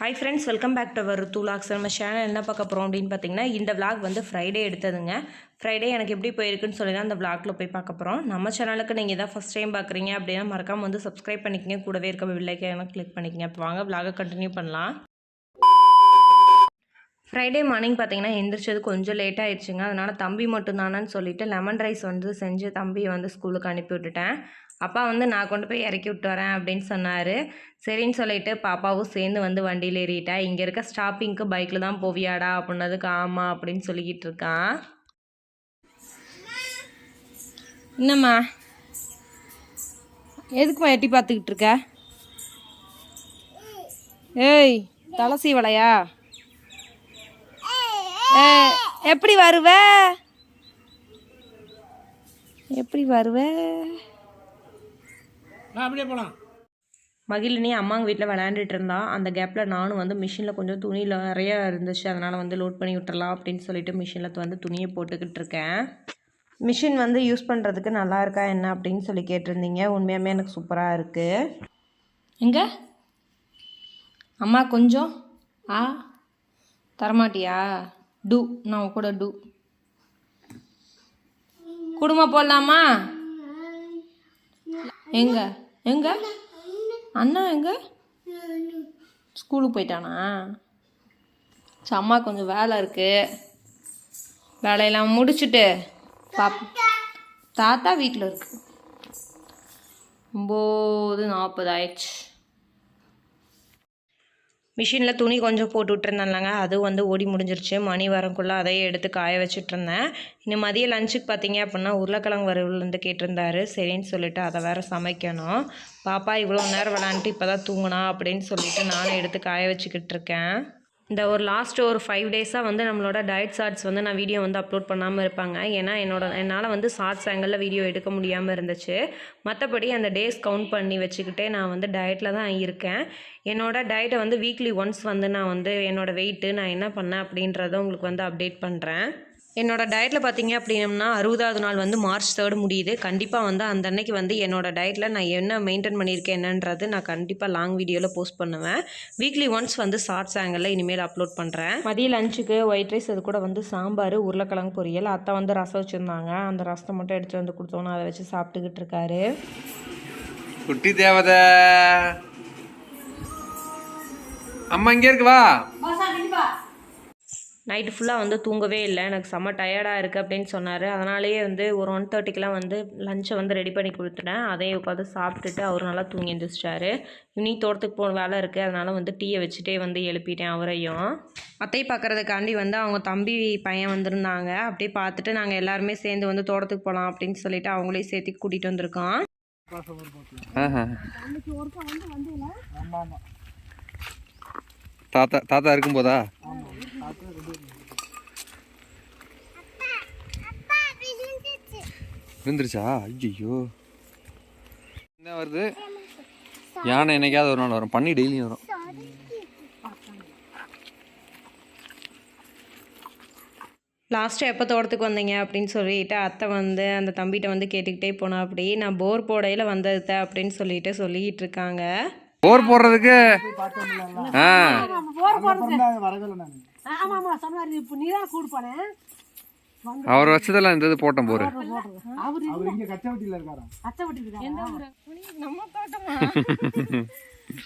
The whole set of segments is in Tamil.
Hi friends welcome back to our two logs நம்ம சேனல் என்ன பார்க்க போகிறோம் அப்படின்னு பார்த்தீங்கன்னா இந்த விளாக் வந்து ஃப்ரைடே எடுத்ததுங்க. ஃப்ரைடே எனக்கு எப்படி போயிருக்குன்னு சொல்லி தான் அந்த vlogல போய் பார்க்க போகிறோம் நம்ம சேனலுக்கு நீங்கள் இதான் ஃபஸ்ட் டைம் பார்க்குறீங்க அப்படின்னா மறக்காமல் வந்து சப்ஸ்கிரைப் பண்ணிக்கங்க. கூடவே இருக்க வில்லைக்கான கிளிக் பண்ணிக்கங்க. இப்போ வாங்க விளாகை கண்டினியூ பண்ணலாம். ஃப்ரைடே மார்னிங் பார்த்தீங்கன்னா எந்திரிச்சது கொஞ்சம் லேட் ஆயிடுச்சுங்க. அதனால் தம்பி மட்டும்தானன்னு சொல்லிட்டு லெமன் ரைஸ் வந்து செஞ்சு தம்பியை வந்து ஸ்கூலுக்கு அனுப்பி விட்டுட்டேன். அப்பா வந்து நான் கொண்டு போய் இறக்கி விட்டு வரேன் அப்படின்னு சொன்னார். சரின்னு சொல்லிட்டு பாப்பாவும் சேர்ந்து வந்து வண்டியில் ஏறிட்டா. இங்கே இருக்க ஸ்டாப்பிங்க்கு பைக்கில் தான் போவியாடா அப்படின்னதுக்கு ஆமாம் அப்படின்னு சொல்லிக்கிட்டு இருக்கான் என்னம்மா? எதுக்குமா எட்டி பார்த்துக்கிட்டு இருக்க? ஏய் தலை சீவலையா? எப்படி வருவ? எப்படி வருவ? நான் அப்படியே போகலாம் மகிழினி அம்மாங்க வீட்டில் விளையாண்டுட்டு இருந்தா. அந்த கேப்பில் நானும் வந்து மிஷினில் கொஞ்சம் துணியில் நிறைய இருந்துச்சு. அதனால் வந்து லோட் பண்ணி விட்டுறலாம் அப்படின்னு சொல்லிட்டு மிஷினில் வந்து துணியை போட்டுக்கிட்டு இருக்கேன். மிஷின் வந்து யூஸ் பண்ணுறதுக்கு நல்லா இருக்கா என்ன அப்படின்னு சொல்லி கேட்டிருந்தீங்க. உண்மையாமே எனக்கு சூப்பராக இருக்குது எங்க? அம்மா கொஞ்சம் ஆ தரமாட்டியா? டு. நான் கூட டு. குடும்பம் போடலாமா? எங்க? எங்க? அண்ணா எங்க? ஸ்கூலுக்கு போயிட்டானா? அம்மா கொஞ்சம் வேலை இருக்கு. வேலையெல்லாம் முடிச்சுட்டு பாப் தாத்தா வீட்டில் இருக்கு. ஒம்பது நாற்பது ஆயிடுச்சு. மிஷினில் துணி கொஞ்சம் போட்டு விட்டுருந்தேன்லங்க. அதுவும் வந்து ஓடி முடிஞ்சிருச்சு. மணி வரக்குள்ளே அதையே எடுத்து காய வச்சுட்ருந்தேன் இன்னும் மதிய லஞ்சுக்கு பார்த்தீங்க அப்படின்னா உருளைக்கிழங்கு வரவுலேருந்து கேட்டிருந்தாரு. சரின்னு சொல்லிட்டு அதை வேற சமைக்கணும். பாப்பா இவ்வளோ நேரம் விளாண்டுட்டு இப்போ தான் தூங்கினா அப்படின்னு சொல்லிட்டு நானும் எடுத்து காய வச்சுக்கிட்டு இருக்கேன் இந்த ஒரு லாஸ்ட் ஒரு ஃபைவ் டேஸாக வந்து நம்மளோட டயட் ஷார்ட்ஸ் வந்து நான் வீடியோ வந்து அப்லோட் பண்ணாமல் இருப்பாங்க. ஏன்னா என்னோட என்னால் வந்து ஷார்ட்ஸ் ஆங்கிளில் வீடியோ எடுக்க முடியாமல் இருந்துச்சு. மற்றபடி அந்த டேஸ் கவுண்ட் பண்ணி வச்சுக்கிட்டே நான் வந்து டயட்டில் தான் இருக்கேன். என்னோட டயட்டை வந்து வீக்லி ஒன்ஸ் வந்து நான் வந்து என்னோடய வெயிட்டு நான் என்ன பண்ணேன் அப்படின்றத உங்களுக்கு வந்து அப்டேட் பண்ணுறேன் என்னோட டயட்டில் பார்த்தீங்க அப்படின்னம்னா அறுபதாவது நாள் வந்து மார்ச் தேர்ட் முடியுது. கண்டிப்பாக வந்து அந்த அன்னைக்கு வந்து என்னோட டயட்டில் நான் என்ன மெயின்டைன் பண்ணியிருக்கேன் என்னன்றது நான் கண்டிப்பாக லாங் வீடியோவில் போஸ்ட் பண்ணுவேன். வீக்லி ஒன்ஸ் வந்து ஷார்ட்ஸ் ஆங்கிளில் இனிமேல் அப்லோட் பண்ணுறேன் மதிய லஞ்சுக்கு ஒயிட் ரைஸ் அது கூட வந்து சாம்பார் உருளைக்கிழங்கு பொரியல். அத்தை வந்து ரசம் வச்சுருந்தாங்க. அந்த ரசத்தை மட்டும் எடுத்துகிட்டு வந்து கொடுத்தோன்னு அதை வச்சு சாப்பிட்டுக்கிட்டு இருக்காரு. குட்டி தேவதை. அம்மா இங்கே இருக்கு வா. நைட்டு ஃபுல்லாக வந்து தூங்கவே இல்லை. எனக்கு செம்ம டயர்டாக இருக்குது அப்படின்னு சொன்னார். அதனாலேயே வந்து ஒரு ஒன் தேர்ட்டிக்கெலாம் வந்து லஞ்சை வந்து ரெடி பண்ணி கொடுத்துட்டேன். அதையே உட்காந்து சாப்பிட்டுட்டு அவர் நல்லா தூங்கி எழுந்திரிச்சிட்டாரு இனி தோட்டத்துக்கு போன வேலை இருக்குது அதனால் வந்து டீயை வச்சுட்டே வந்து எழுப்பிட்டேன் அவரையும். அத்தை பார்க்குறதுக்காண்டி வந்து அவங்க தம்பி பையன் வந்திருந்தாங்க. அப்படியே பார்த்துட்டு நாங்கள் எல்லாருமே சேர்ந்து வந்து தோட்டத்துக்கு போகலாம் அப்படின்னு சொல்லிட்டு அவங்களையும் சேர்த்து கூட்டிகிட்டு வந்திருக்கோம். ஆஹா. தாத்தா தாத்தா இருக்கும்போதா? விழுந்துருச்சா ஐயோ என்ன வருது யானை என்னைக்காவது ஒரு நாள் வரும் பண்ணி டெய்லியும் வரும் லாஸ்ட்டாக எப்போ தோட்டத்துக்கு வந்தீங்க அப்படின்னு சொல்லிட்டு அத்தை வந்து அந்த தம்பிகிட்ட வந்து கேட்டுக்கிட்டே போனா அப்படி நான் போர் போடையில் வந்தது அப்படின்னு சொல்லிட்டு சொல்லிக்கிட்டு இருக்காங்க போர் போடுறதுக்கு ஆ ஆமாமா சொன்னாரு இப்ப நீதான் கூடு போனேன் அவர் வச்சதெல்லாம் இந்த இது போட்டேன் போரு. அவரு இங்க கச்சவட்டியில இருக்காரா? கச்சவட்டி இருக்காரா? நம்ம தோட்டமா?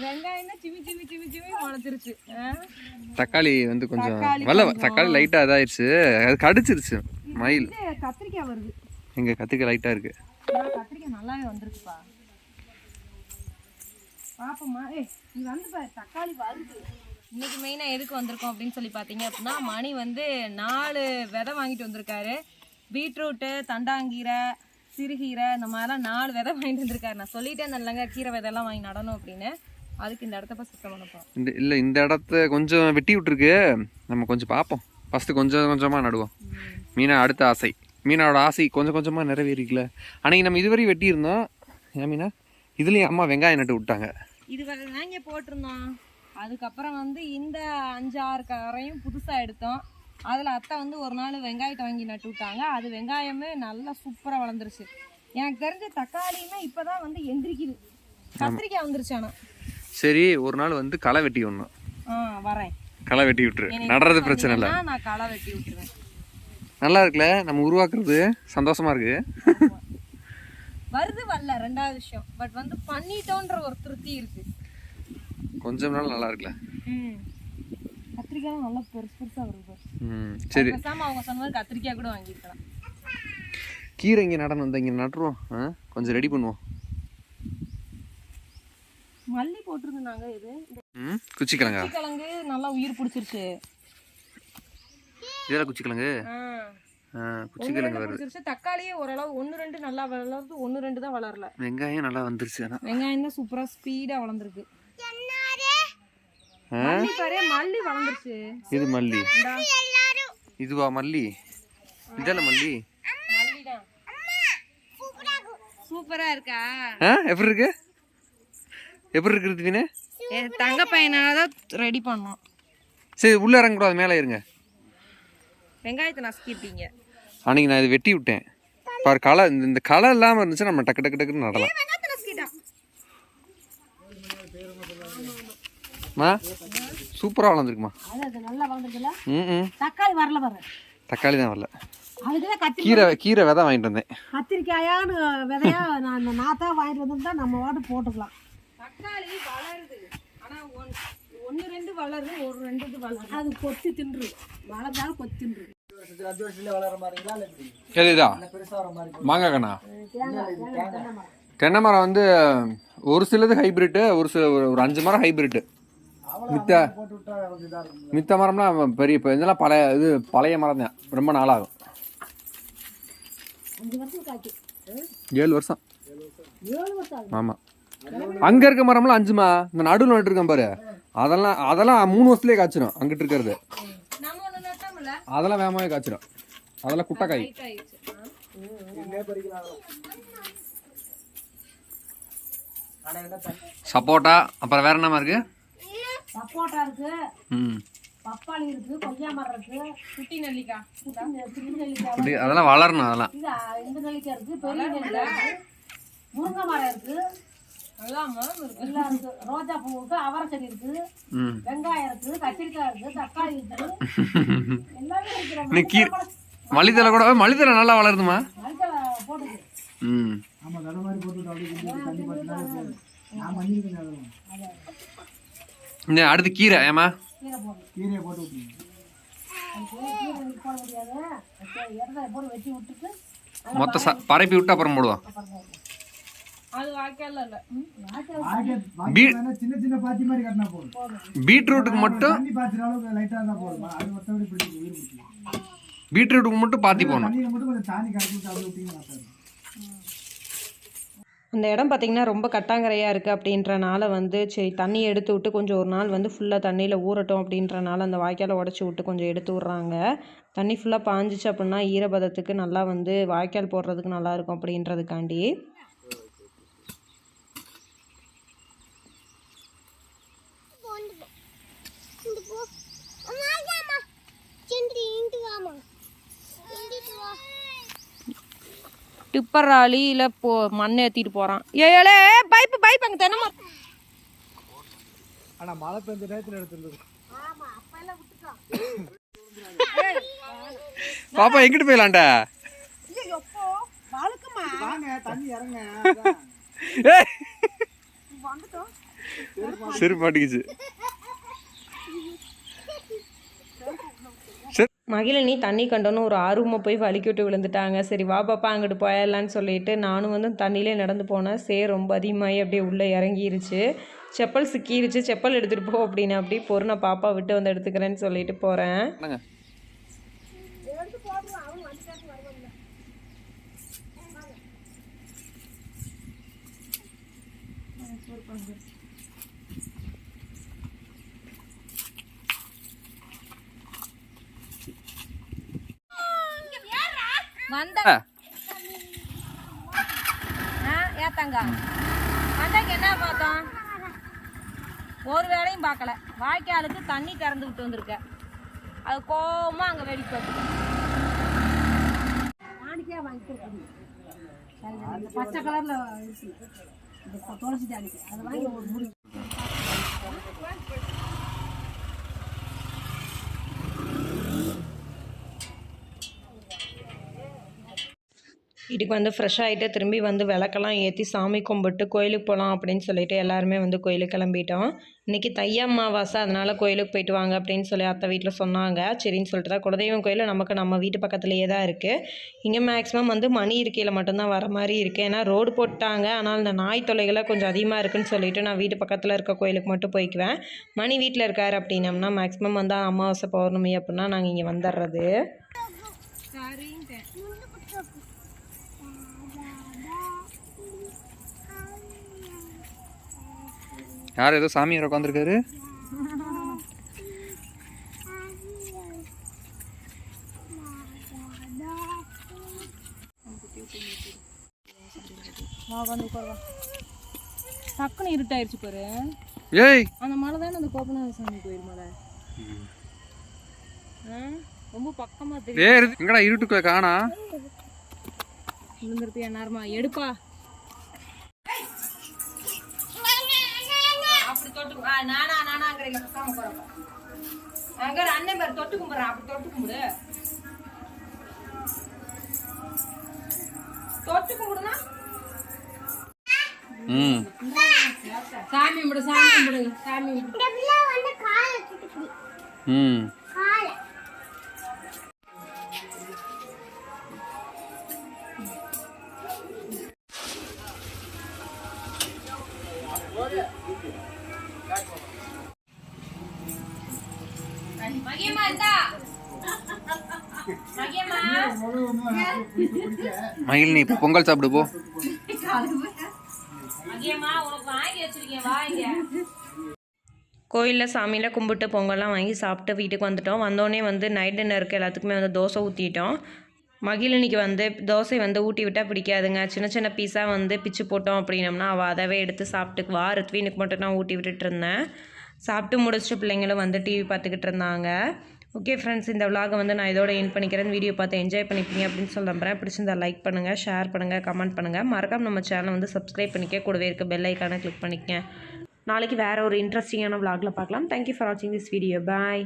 வெங்காயம் சிமி சிமி சிமி சிமி முளைச்சிருச்சு. தக்காளி வந்து கொஞ்சம் வரல தக்காளி லைட்டா இதாயிருச்சு. அது கடிச்சிருச்சு. மயில். கத்திரிக்காய் வருது. எங்க கத்திரிக்காய் லைட்டா இருக்கு. கத்திரிக்காய் நல்லாவே வந்திருக்குப்பா. பாப்போம்மா. ஏய் நீ வந்து பாரு தக்காளி வருது. இன்னைக்கு மெயினாக எதுக்கு வந்திருக்கோம் அப்படின்னு சொல்லி பார்த்தீங்க அப்படின்னா மணி வந்து நாலு விதை வாங்கிட்டு வந்திருக்காரு. பீட்ரூட்டு தண்டாங்கீரை சிறுகீரை இந்த மாதிரிலாம் நாலு விதை வாங்கிட்டு வந்திருக்காரு. நான் சொல்லிட்டே இருந்தேன்லங்க கீரை விதையெல்லாம் வாங்கி நடணும் அப்படின்னு. அதுக்கு இந்த இடத்த போய் சுத்தம் பண்ணப்போம் இந்த இல்லை இந்த இடத்த கொஞ்சம் வெட்டி விட்டுருக்கு. நம்ம கொஞ்சம் பார்ப்போம். ஃபஸ்ட்டு கொஞ்சம் கொஞ்சமாக நடுவோம். மீனா அடுத்த ஆசை. மீனாவோட ஆசை கொஞ்சம் கொஞ்சமாக நிறைவேறிக்கல அன்னைக்கு நம்ம இதுவரை வெட்டியிருந்தோம். ஏன் மீனா? இதுலேயும் அம்மா வெங்காயம் நட்டு விட்டாங்க. இது வாங்கி போட்டிருந்தோம்? அதுக்கப்புறம் வந்து இந்த அஞ்சு ஆறு கரையும் புதுசாக எடுத்தோம். அதில் அத்தை வந்து ஒரு நாள் வெங்காயத்தை வாங்கி நட்டு விட்டாங்க அது வெங்காயமே நல்லா சூப்பராக வளர்ந்துருச்சு. எனக்கு தெரிஞ்ச தக்காளின்னா இப்போ தான் வந்து எந்திரிக்குது. கத்திரிக்காய் வந்துருச்சு ஆனால் சரி ஒரு நாள் வந்து களை வெட்டி ஒன்றும் ஆ வரேன். களை வெட்டி விட்டுரு. நடுறது பிரச்சனை இல்லை. நான் களை வெட்டி விட்டுருவேன். நல்லா இருக்குல்ல? நம்ம உருவாக்குறது சந்தோஷமா இருக்கு. வருது வரல ரெண்டாவது விஷயம். பட் வந்து பண்ணிட்டோன்ற ஒரு திருப்தி இருக்கு. கொஞ்சம் நாள் நல்லா இருக்குல்ல. ம். கத்திரிக்காய் நல்லா பெருசு பெருசா வருது ம் சரி. பேசாம அவங்க சொன்ன மாதிரி கத்திரிக்காய் கூட வாங்கிருக்கலாம் கீரை இங்கே நடணும் இந்த இங்கே நட்டுருவோம். கொஞ்சம் ரெடி பண்ணுவோம். மல்லி போட்டிருந்தாங்க இது. ம் குச்சிக்கிழங்கா? கிழங்கு நல்லா உயிர் பிடிச்சிருச்சு. இதெல்லாம் குச்சிக்கிழங்கு? குச்சிக்கிழங்கு வருது. தக்காளியே ஓரளவு ஒன்று ரெண்டு நல்லா வளருது ஒன்று ரெண்டு தான் வளரல. வெங்காயம் நல்லா வந்துருச்சு வெங்காயம் தான் சூப்பரா ஸ்பீடா வளர்ந்துருக்கு. மல்லி வளர்ந்துருச்சு. இது மல்லி. இதுவா மல்லி? இதெல்லாம் மல்லி? சூப்பரா இருக்கா? எப்படி இருக்கு? எப்படி இருக்கு ரித்வினே என் தங்க பையனால தான் ரெடி பண்ணோம். சரி உள்ள இறங்கக்கூடாது மேலே இருங்க. வெங்காயத்தை நசுக்கிட்டீங்க. அன்னைக்கு நான் இது வெட்டி விட்டேன். பாரு களை இந்த களை இல்லாமல் இருந்துச்சுன்னா நம்ம டக்கு டக்கு டக்குன்னு நடலாம் வெங்காயத்தை நசுக்கிட்டான் மா சூப்பராக வளர்ந்துருக்குமா? அது நல்லா வளர்ந்துருக்குல்ல? ம் தக்காளி வரல பாரு. தக்காளி தான் வரல. கீரை கீரை விதை வாங்கிட்டு வந்தேன். கத்திரிக்காயான்னு விதையா நான் அந்த நாத்தா வாங்கிட்டு வந்திருந்தா நம்ம வாட்டு போட்டுக்கலாம். தக்காளி வளருது. ஆனா ஒன் ஒன்று ரெண்டு வளருது ஒரு ரெண்டு வளருது. அது கொத்தி தின்று. வளர்ந்தாலும் கொத்தி தின்று. மாங்காய் கண்ணா? தென்னை மரம். தென்னை மரம் வந்து ஒரு சிலது ஹைபிரிட்டு ஒரு சில ஒரு- ஒரு அஞ்சு மரம் ஹைபிரிட்டு மித்த மித்த மரம்லாம் பெரிய இப்போ இதெல்லாம் பழைய இது பழைய மரம் தான். ரொம்ப நாளாகும். ஏழு வருஷம். ஆமாம் அங்கே இருக்க மரம்லாம் அஞ்சுமா? இந்த நடுவில் நட்டுருக்கேன் பாரு. அதெல்லாம் அதெல்லாம் மூணு வருஷத்துலேயே காய்ச்சிடும் அங்கிட்டு இருக்கிறது. அதெல்லாம் வேகமாகவே காய்ச்சிடும் அதெல்லாம் குட்டைக்காய். என்ன சப்போட்டா அப்புறம் வேற என்னமா இருக்கு? சப்போட்டா இருக்கு. ம். பப்பாளி இருக்கு கொய்யா மரம் இருக்கு. குட்டி நெல்லிக்காய் சின்ன நெல்லிக்காய் அதெல்லாம் வளரணும் அதெல்லாம். இது இந்த நெல்லிக்காய் இருக்கு பெரிய நெல்லிக்காய் இருக்கு. முருங்கை மரம் இருக்கு. இருக்கு. எல்லாம் இருக்கு. ரோஜா பூ இருக்கு அவரை செடி இருக்கு. ம். வெங்காயம் இருக்கு கத்திரிக்காய் இருக்கு தக்காளி இருக்கு. எல்லாமே இருக்கிற நீ கீ மல்லித்தலை கூட மல்லித்தலை நல்லா வளருதுமா போட்டுக்கு. ம். ஆமா தடை மாதிரி போட்டு அப்படியே இந்த அடுத்து கீரை ஏமா கீரை கீரையை போட்டு விட்டுருங்க மொத்த பரப்பி விட்டு அப்புறம் போடுவோம். அது மட்டும் பீட்ரூட்டுக்கு மட்டும் பாத்தி பாய்ச்சுற அந்த இடம் பார்த்திங்கன்னா ரொம்ப கட்டாங்கரையாக இருக்குது அப்படின்றனால வந்து சரி தண்ணி எடுத்து விட்டு கொஞ்சம் ஒரு நாள் வந்து ஃபுல்லாக தண்ணியில் ஊறட்டும் அப்படின்றனால அந்த வாய்க்காலை உடச்சி விட்டு கொஞ்சம் எடுத்து விட்றாங்க. தண்ணி ஃபுல்லாக பாஞ்சிச்சு அப்படின்னா ஈரப்பதத்துக்கு நல்லா வந்து வாய்க்கால் போடுறதுக்கு நல்லாயிருக்கும் அப்படின்றதுக்காண்டி. டிப்பர் ராலியில் போ மண் ஏற்றிட்டு போகிறான் ஏழே பைப்பு பைப் அங்கே தென்னை ஆனா மழை பெஞ்ச நேரத்துல எடுத்துருந்தது பாப்பா எங்கிட்டு இறங்க சரி மாட்டிக்கிச்சு மகிழினி தண்ணி கண்டோன்னு ஒரு ஆர்வமாக போய் வலிக்கிட்டு விழுந்துட்டாங்க. சரி வா பாப்பா அங்கிட்டு போயிடலான்னு சொல்லிட்டு நானும் வந்து தண்ணியிலே நடந்து போனேன். சே ரொம்ப அதிகமாகி அப்படியே உள்ளே இறங்கிருச்சு. செப்பல் சிக்கிருச்சு. செப்பல் எடுத்துகிட்டு போ அப்படின்னு அப்படி பொருணை பாப்பா விட்டு வந்து எடுத்துக்கிறேன்னு சொல்லிட்டு போகிறேன் என்னங்க? வந்த ஏத்தாங்க வந்தாங்க என்ன பார்த்தோம்? ஒரு வேலையும் பார்க்கல. வாய்க்காலுக்கு தண்ணி திறந்து விட்டு வந்திருக்க. அது கோவமா அங்கே வேடிக்கை பச்சை கலர்ல துளசி தானிக்கு அதை வாங்கி ஒரு முடி வீட்டுக்கு வந்து ஃப்ரெஷ் ஆகிட்டு திரும்பி வந்து விளக்கெல்லாம் ஏற்றி சாமி கும்பிட்டு கோயிலுக்கு போகலாம் அப்படின்னு சொல்லிட்டு எல்லாருமே வந்து கோயிலுக்கு கிளம்பிட்டோம். இன்றைக்கி தை அமாவாசை அதனால் கோயிலுக்கு போயிட்டு வாங்க அப்படின்னு சொல்லி அத்தை வீட்டில் சொன்னாங்க. சரின்னு சொல்லிட்டு தான் குலதெய்வம் கோயில் நமக்கு நம்ம வீட்டு பக்கத்துலேயே தான் இருக்குது இங்கே மேக்ஸிமம் வந்து மணி இருக்கையில் மட்டும்தான் வர மாதிரி இருக்குது ஏன்னா ரோடு போட்டாங்க. ஆனால் இந்த நாய் தொலைகளை கொஞ்சம் அதிகமாக இருக்குன்னு சொல்லிட்டு நான் வீட்டு பக்கத்தில் இருக்க கோயிலுக்கு மட்டும் போய்க்குவேன். மணி வீட்டில் இருக்கார் அப்படின்னம்னா மேக்ஸிமம் வந்து அமாவாசை பௌர்ணமி அப்படின்னா நாங்கள் இங்கே வந்துடுறது யார் ஏதோ சாமியார் உட்காந்துருக்காரு? டக்குன்னு இருட்டாயிருச்சு பாரு. ஏய்! அந்த மலை தானே அந்த கோபநாத சாமி கோயில் மலை? ரொம்ப பக்கமா தெரியும் எங்கடா இருட்டுக்குள்ள காணா? விழுந்திருப்பியா நேரமா? எடுப்பா. தொட்டு ஆ, நானா நானாங்கிறீங்க. பக்காம போறப்ப அங்க அண்ணன் பேர் தொட்டு கும்பிடுறான். அப்படி தொட்டு கும்பிடு. தொட்டு கும்பிடுனா? ம். சாமி கும்பிடு சாமி கும்பிடு சாமி கும்பிடு. ம். மயில் நீ இப்போ பொங்கல் சாப்பிடு போ. கோயிலில் சாமியில் கும்பிட்டு பொங்கல்லாம் வாங்கி சாப்பிட்டு வீட்டுக்கு வந்துட்டோம். வந்தோடனே வந்து நைட் டின்னருக்கு எல்லாத்துக்குமே வந்து தோசை ஊற்றிட்டோம் மகிழினிக்கு வந்து தோசை வந்து ஊட்டி விட்டால் பிடிக்காதுங்க. சின்ன சின்ன பீஸாக வந்து பிச்சு போட்டோம் அப்படின்னம்னா அவள் அதவே எடுத்து சாப்பிட்டுக்குவா ரித்வீனுக்கு மட்டும் நான் ஊட்டி விட்டுட்டு இருந்தேன். சாப்பிட்டு முடிச்சுட்டு பிள்ளைங்களும் வந்து டிவி பார்த்துக்கிட்டு இருந்தாங்க. ஓகே ஃப்ரெண்ட்ஸ் இந்த விலாகை வந்து நான் இதோட என் பண்ணிக்கிறேன். வீடியோ பார்த்து என்ஜாய் பண்ணிப்பீங்க அப்படின்னு சொல்ல நம்புறேன். பிடிச்சிருந்தா லைக் பண்ணுங்கள் ஷேர் பண்ணுங்கள் கமெண்ட் பண்ணுங்கள் மறக்காம நம்ம சேனலை வந்து சப்ஸ்கிரைப் பண்ணிக்க. கூடவே இருக்க பெல் ஐக்கானை கிளிக் பண்ணிக்கங்க. நாளைக்கு வேறு ஒரு இன்ட்ரெஸ்டிங்கான விலாகில் பார்க்கலாம். தேங்க்யூ ஃபார் வாட்சிங் திஸ் வீடியோ பாய்